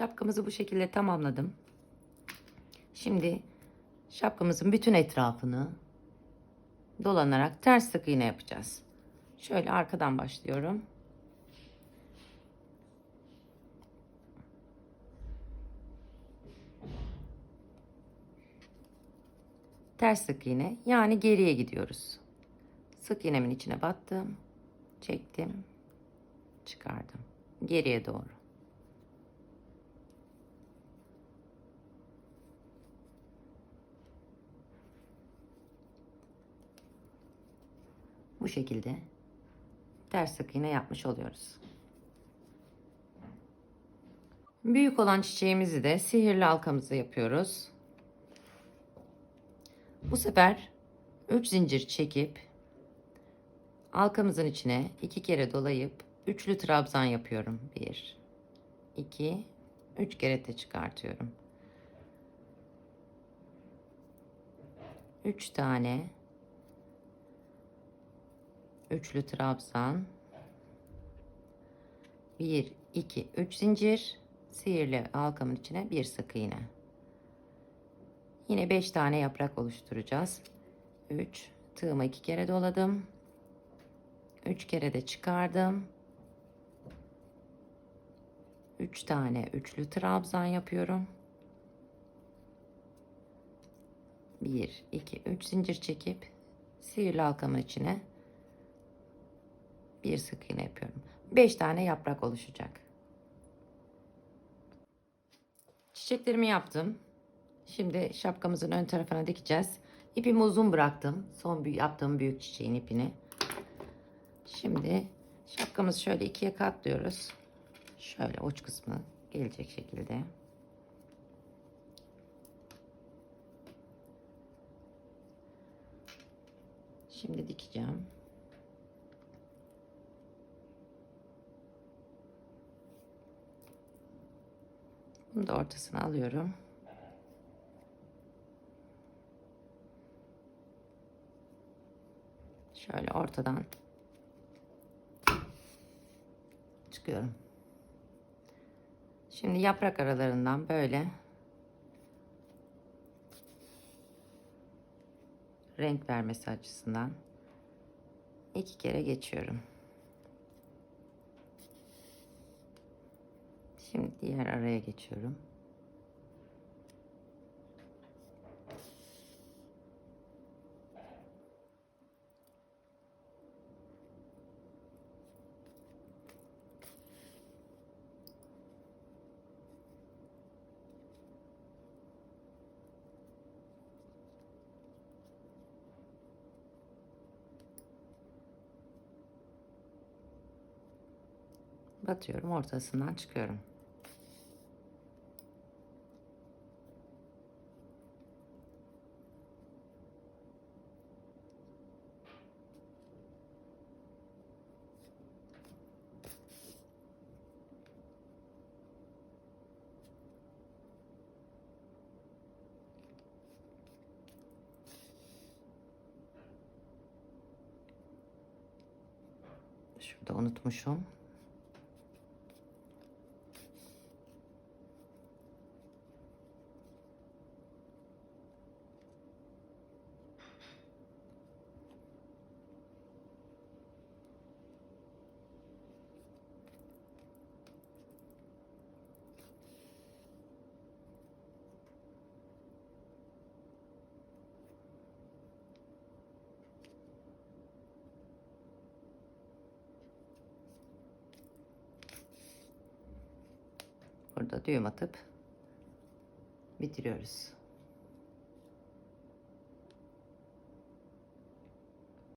Şapkamızı bu şekilde tamamladım. Şimdi şapkamızın bütün etrafını dolanarak ters sık iğne yapacağız. Şöyle arkadan başlıyorum. Ters sık iğne yani geriye gidiyoruz. Sık iğnemin içine battım. Çektim. Çıkardım. Geriye doğru. Bu şekilde ters sık iğne yapmış oluyoruz. Büyük olan çiçeğimizi de sihirli halkamızı yapıyoruz. Bu sefer 3 zincir çekip halkamızın içine iki kere dolayıp üçlü trabzan yapıyorum. 1 2 3 kere de çıkartıyorum. 3 tane üçlü trabzan. 1 2 3 zincir. Sihirli halkamın içine bir sık iğne. Yine 5 tane yaprak oluşturacağız. 3 tığımı iki kere doladım. 3 kere de çıkardım. 3 tane üçlü trabzan yapıyorum. 1 2 3 zincir çekip sihirli halkamın içine bir sık iğne yapıyorum. 5 tane yaprak oluşacak. Çiçeklerimi yaptım. Şimdi şapkamızın ön tarafına dikeceğiz. İpimi uzun bıraktım. Son yaptığım büyük çiçeğin ipini. Şimdi şapkamızı şöyle ikiye katlıyoruz. Şöyle uç kısmı gelecek şekilde. Şimdi dikeceğim. Bunu da ortasına alıyorum. Şöyle ortadan çıkıyorum. Şimdi yaprak aralarından böyle renk vermesi açısından iki kere geçiyorum. Şimdi diğer araya geçiyorum. Batıyorum ortasından çıkıyorum. Unutmuşum. Burada düğüm atıp bitiriyoruz.